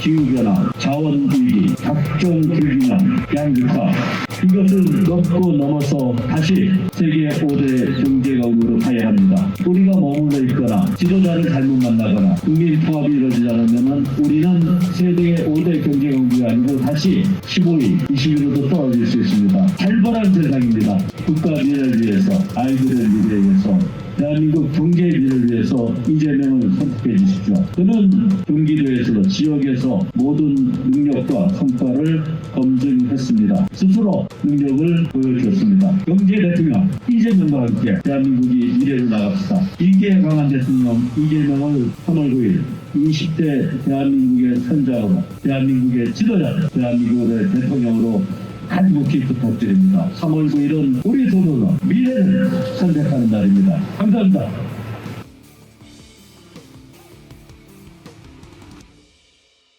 기후변화, 자원위기, 각종 불균형, 양극화 이것을 넘고 넘어서 다시 세계 5대 경제강으로 가야 합니다. 우리가 머물러 있거나 지도자를 잘못 만나거나 국민 통합이 이루어지지 않으면 우리는 세계 5대 경제 강국이 아니고 다시 15위, 20위로도 떨어질 수 있습니다. 살벌한 세상입니다. 국가 미래를 위해서, 아이들의 미래를 위해서 대한민국 위해서 이재명을 선택해 주십시오. 그는 경기도에서 지역에서 모든 능력과 성과를 검증했습니다. 스스로 능력을 보여주었습니다. 경제 대통령 이재명과 함께 대한민국이 미래를 나갑시다. 이기에 강한 대통령 이재명을 3월 9일 20대 대한민국의 선장으로 대한민국의 지도자 대한민국의 대통령으로 간곡히 부탁드립니다. 3월 9일은 우리 도노가 미래를 선택하는 날입니다. 감사합니다.